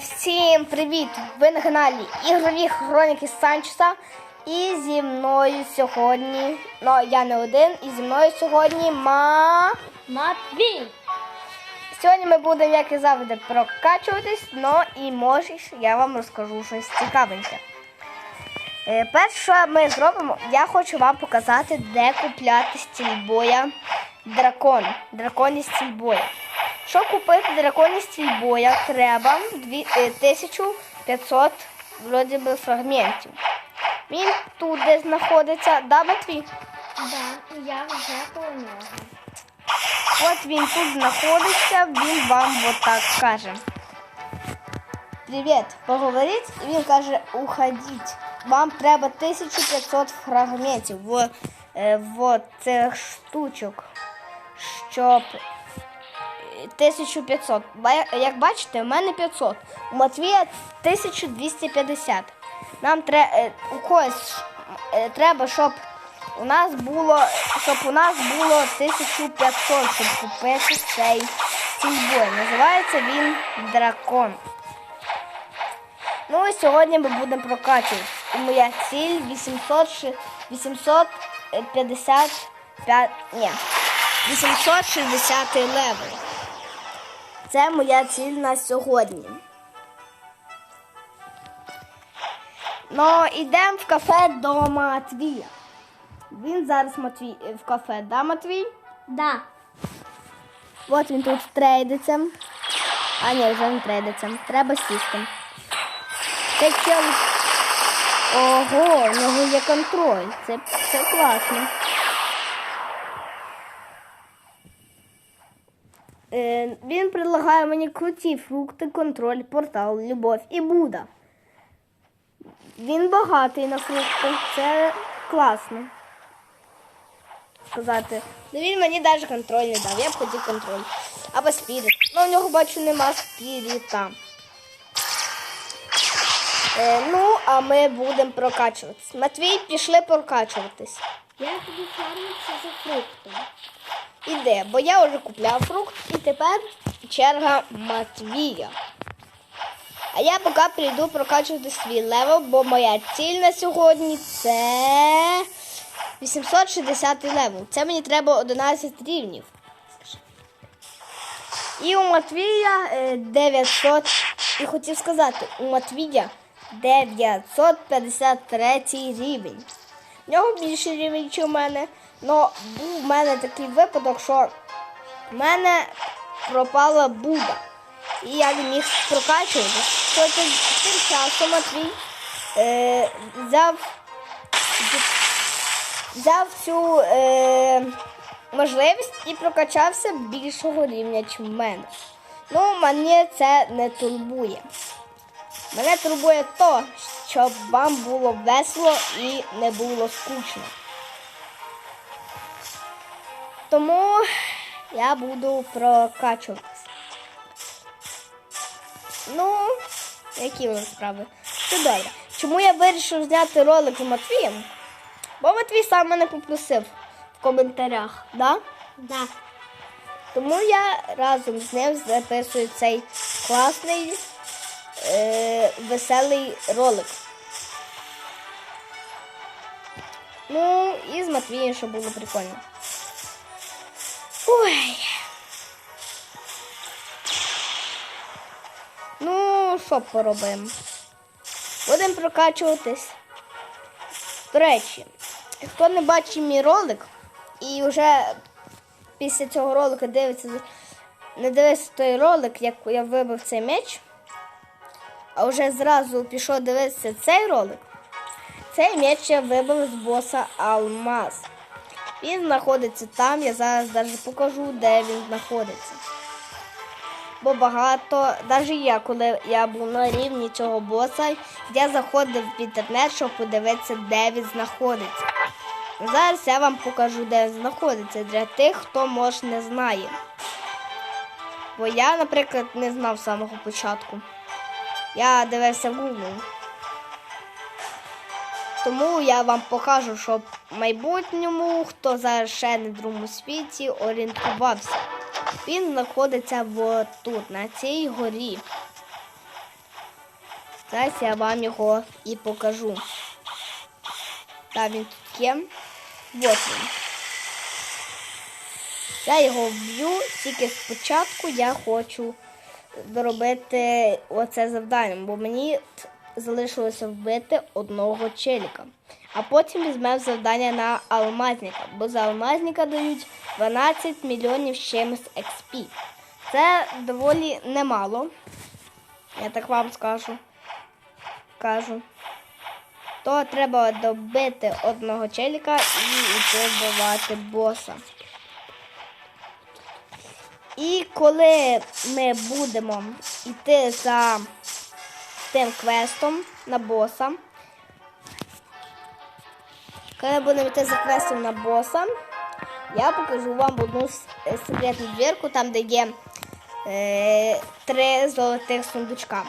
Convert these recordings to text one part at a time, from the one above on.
Всім привіт! Ви на каналі Ігрові Хроніки Санчеса. І зі мною сьогодні, ну я не один, і зі мною сьогодні ма. Матвій! Сьогодні ми будемо, як і завжди, прокачуватись, ну і може я вам розкажу щось цікавеньке. Е, перше, що ми зробимо, я хочу вам показати, де купляти стільбоя дракон. Драконі стільбоя. Щоб купити драконі стільбоя, треба е, 1500 вроді би, фрагментів. Він тут десь знаходиться, да, Матвій? Да, я вже коло нього. От він тут знаходиться, він вам от так каже. Привіт, поговоріть, і він каже, уходіть. Вам треба 1500 фрагментів в, е, в цих штучок, щоб е, 1500. Як бачите, у мене 500. У Матвія 1250. Нам треба у когось е, треба, щоб у нас було, щоб у нас було 1500, щоб купити цей стільбой. Називається він дракон. Ну і сьогодні ми будемо прокачувати. Моя ціль 800, 855, ні, 860 левел. Це моя ціль на сьогодні. Ну, йдемо в кафе до Матвія. Він зараз Матвій е, в кафе, да, Матвій? Да. От він тут трейдиться. А ні, вже не трейдиться. Треба сісти. Ого, у нього є контроль. Це, це класно. Він предлагає мені круті фрукти, контроль, портал, любов і Буда. Він багатий на фрукти. Це класно. Сказати. Ну він мені навіть контроль не дав. Я б хотів контроль. Або спіріт. Ну у нього бачу нема спіріта. Е, ну, а ми будемо прокачуватись. Матвій, пішли прокачуватись. Я тобі фармився за фруктом. Іде, бо я вже купляв фрукт і тепер черга Матвія. А я поки прийду прокачувати свій левел, бо моя ціль на сьогодні це 860 левел. Це мені треба 11 рівнів. І у Матвія е, 900. І хотів сказати, у Матвія 953 рівень. В нього більший рівень, ніж у мене. Но був в мене такий випадок, що в мене пропала Буда. І я не міг прокачувати. Тим часом Матвій е, взяв, цю е, можливість і прокачався більшого рівня, ніж в мене. Ну, мене це не турбує. Мене турбує то, щоб вам було весело і не було скучно. Тому я буду прокачуватися. Ну, які вони справи? Все добре. Чому я вирішив зняти ролик з Матвієм? Бо Матвій сам мене попросив в коментарях, да? Да. Тому я разом з ним записую цей класний е, веселий ролик. Ну, і з Матвієм, щоб було прикольно. Ой. Ну, що поробимо? Будемо прокачуватись. До речі, хто не бачив мій ролик і вже після цього ролика дивиться, не дивиться той ролик, як я вибив цей меч, а вже зразу пішов дивитися цей ролик. Цей меч я вибив з боса Алмаз. Він знаходиться там, я зараз навіть покажу, де він знаходиться. Бо багато, навіть я, коли я був на рівні цього боса, я заходив в інтернет, щоб подивитися, де він знаходиться. Зараз я вам покажу, де він знаходиться, для тих, хто може не знає. Бо я, наприклад, не знав з самого початку. Я дивився Google. Тому я вам покажу, щоб в майбутньому, хто зараз ще не другому світі, орієнтувався. Він знаходиться тут, на цій горі. Зараз я вам його і покажу. Так, він тут є. Вот він. Я його вб'ю, тільки спочатку я хочу доробити оце завдання, бо мені залишилося вбити одного челіка. А потім візьмемо завдання на алмазника, бо за алмазника дають 12 мільйонів чимось XP. Це доволі немало. Я так вам скажу. Кажу. То треба добити одного челіка і вбивати боса. І коли ми будемо йти за тим квестом на боса, коли будемо йти за квестом на боса, я покажу вам одну е, секретну двірку, там де є е, три золотих сундучка.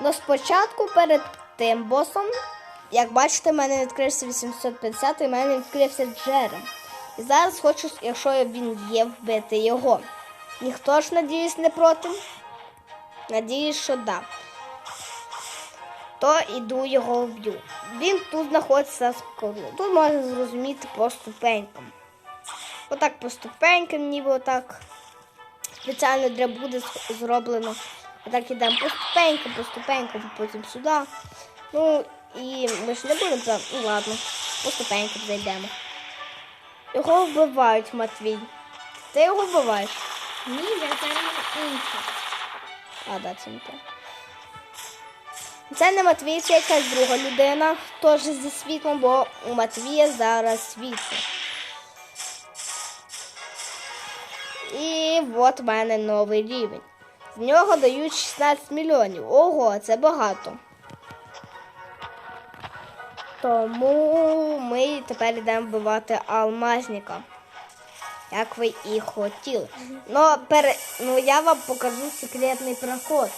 Но спочатку перед тим босом, як бачите, в мене відкрився 850 і в мене відкрився Джерем. І зараз хочу, якщо він є, вбити його. Ніхто ж, надіюсь, не проти. Надіюсь, що да. То іду його вб'ю. Він тут знаходиться скоро. Тут можна зрозуміти по ступенькам. Отак по ступенькам, ніби отак. Спеціально для буде зроблено. Отак ідемо по ступенькам, по ступенькам, потім сюди. Ну і ми ж не будемо там. Ну ладно, по ступенькам зайдемо. Його вбивають, Матвій. Ти його вбиваєш? Ні, я зараз інше. А, да, це не те. Це не Матвій, це якась друга людина, теж зі світлом, бо у Матвія зараз світло. І от в мене новий рівень. З нього дають 16 мільйонів. Ого, це багато. Тому ми тепер йдемо вбивати алмазника. Як ви і хотіли. Ну, пере... ну я вам покажу секретний проход.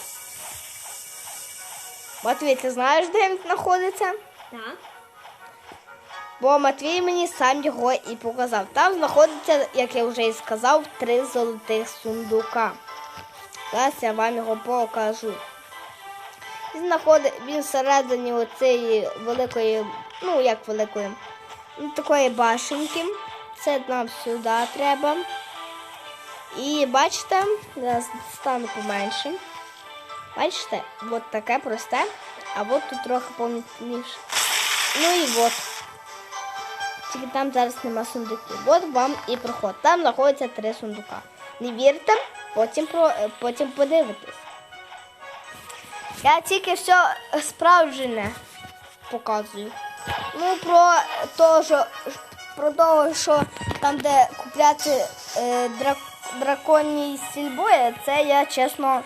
Матвій, ти знаєш, де він знаходиться? Так. Бо Матвій мені сам його і показав. Там знаходиться, як я вже і сказав, три золотих сундука. Зараз я вам його покажу. Він знаходить, він всередині оцієї великої, ну як великої, ну, такої башенки. Це нам сюди треба. І бачите, зараз стану поменше. Бачите, от таке просте, а от тут трохи помітніше. Ну і от. Тільки там зараз нема сундуків. От вам і проход. Там знаходяться три сундука. Не вірте, потім, про, е, потім подивитесь. Я тільки все справжнє показую. Ну, про те, що, про того, що там, де купляти е, драк, драконні сільбої, це я чесно,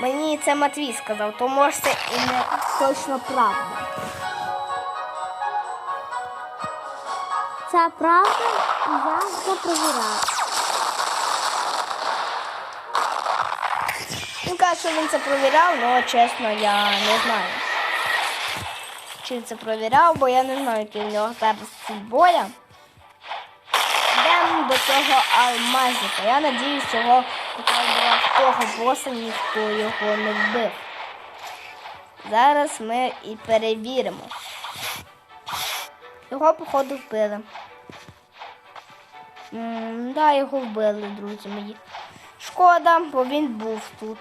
мені це Матвій сказав, то може це і не точно правда. Це правда, і я вже провіряла. Він каже, що він це провіряв, але чесно, я не знаю. Чи він це провіряв, бо я не знаю, який в нього зараз сільбоя. Цього алмазника. Я надіюсь, цього була того боса, ніхто його не вбив. Зараз ми і перевіримо. Його, походу, вбили. М, Да, його вбили, друзі мої. Шкода, бо він був тут.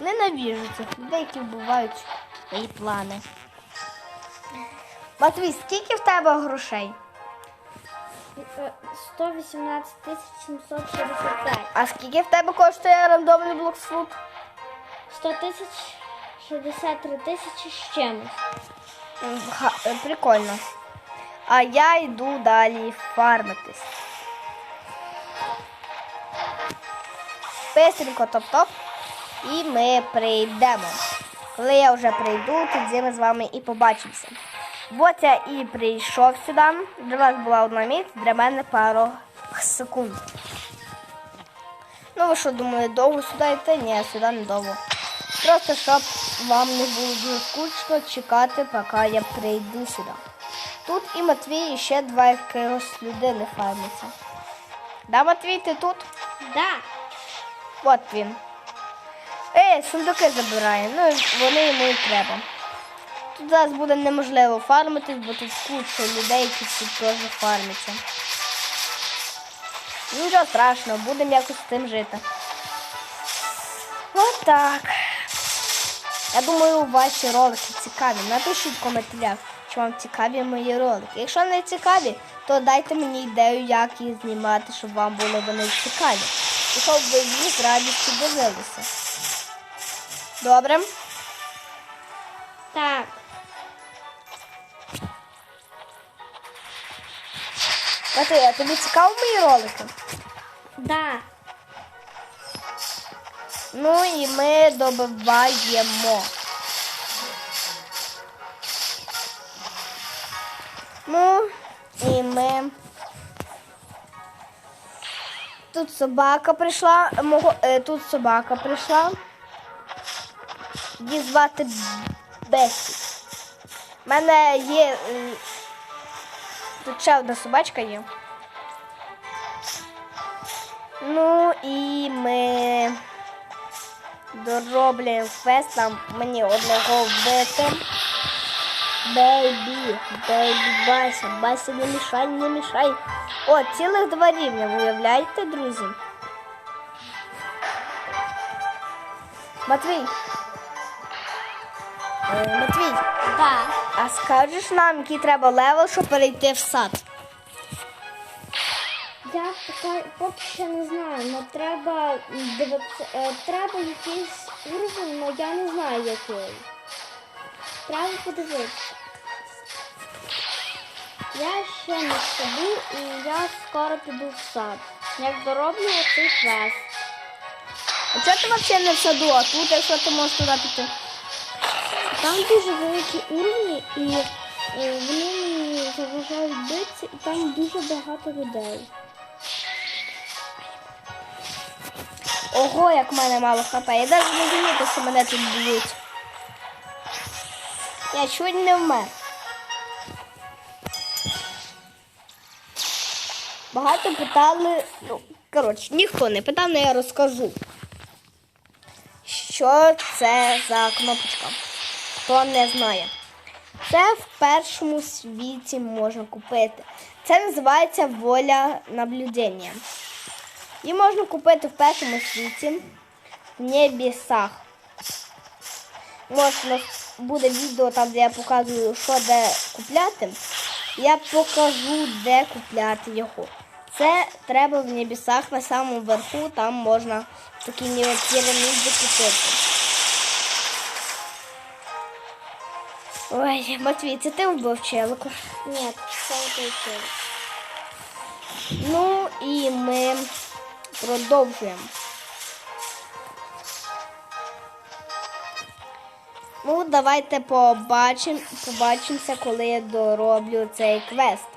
Ненавіжу цих людей, які вбивають мої плани. Матвій, скільки в тебе грошей? Е, 118 тисяч 765. А скільки в тебе коштує рандомний блоксфуд? 100 тисяч 63 тисячі з чимось. Е, Прикольно. А я йду далі фармитись. Бистренько топ-топ. І ми прийдемо. Коли я вже прийду, тоді ми з вами і побачимося. От я і прийшов сюди. Для вас була одна мить, для мене пару секунд. Ну ви що думали, довго сюди йти? Ні, сюди не довго. Просто щоб вам не було дуже скучно чекати, поки я прийду сюди. Тут і Матвій, і ще два якихось людини фармляться. Да, Матвій, ти тут? Да. От він. Ей, сундуки забирає. Ну, вони йому і треба. Тут зараз буде неможливо фармитись, бо тут куча людей, які тут теж фармяться. Ну, Нічого страшного, будемо якось з цим жити. Отак. Я думаю, ваші ролики цікаві. Напишіть в коментарях, чи вам цікаві мої ролики. Якщо не цікаві, то дайте мені ідею, як їх знімати, щоб вам були вони цікаві. І щоб ви їх з радістю дивилися. Добре? Так. Матвій, а тобі цікаво мої ролики? Да. Ну і ми добиваємо. Ну, і ми. Тут собака прийшла. Мого, е, тут собака прийшла. Її звати Бесі. У мене є. Тут ще одна собачка є. Ну і ми доробляємо квест, там мені одного вбити. Бейбі, бейбі, Бася, Бася, не мішай, не мішай. О, цілих два рівня, виявляєте, друзі? Матвій. Е, Матвій, Да. А скажеш нам, який треба левел, щоб перейти в сад? Я поки, поки що не знаю, але треба дивитися, е, треба якийсь уровень, але я не знаю який. Треба подивитися. Я ще не саду і я скоро піду в сад. Як дороблю оцей квест. А чого ти взагалі не в саду, а тут, якщо ти можеш туди піти? Там дуже великі уровні і е, вони мені заважають битися, і там дуже багато людей. Ого, як в мене мало хп. Я навіть не замітив, що мене тут б'ють. Я чуть не вмер. Багато питали. Ну, коротше, ніхто не питав, але я розкажу. Що це за кнопочка? Хто не знає. Це в першому світі можна купити. Це називається воля наблюдення. Її можна купити в першому світі в небесах. Нас буде відео там, де я показую, що де купляти. Я покажу, де купляти його. Це треба в небесах на самому верху, там можна такі піраміди купити. Ой, Матвій, це ти вбив челику. Ні, це оцей чоловік. Ну і ми продовжуємо. Ну, давайте побачимо, побачимося, коли я дороблю цей квест.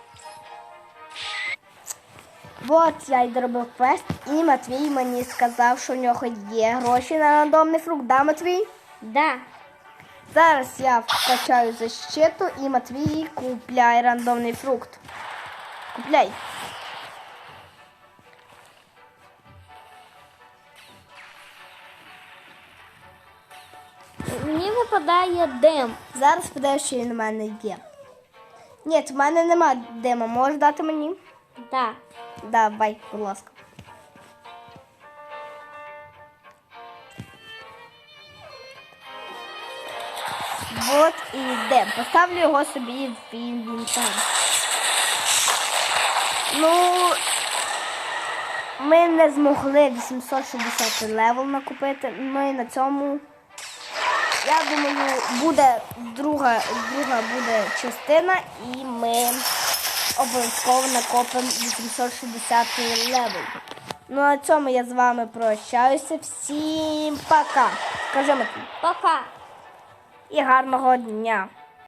От я й доробив квест, і Матвій мені сказав, що в нього є гроші на рандомний фрукт. Да, Матвій? Да. Зараз я вкачаю защиту і Матвій купляє рандомний фрукт. Купляй. Мені випадає дим. Зараз подивись, що він у мене є. Ні, в мене нема дима. Можеш дати мені? Да. Давай, будь ласка. От і йде. Поставлю його собі в інвентар. Ну, ми не змогли 860 левел накупити. Ну і на цьому, я думаю, буде друга, друга буде частина, і ми обов'язково накопимо 860 левел. Ну на цьому я з вами прощаюся. Всім пока. Скажи. Пока. І гарного дня.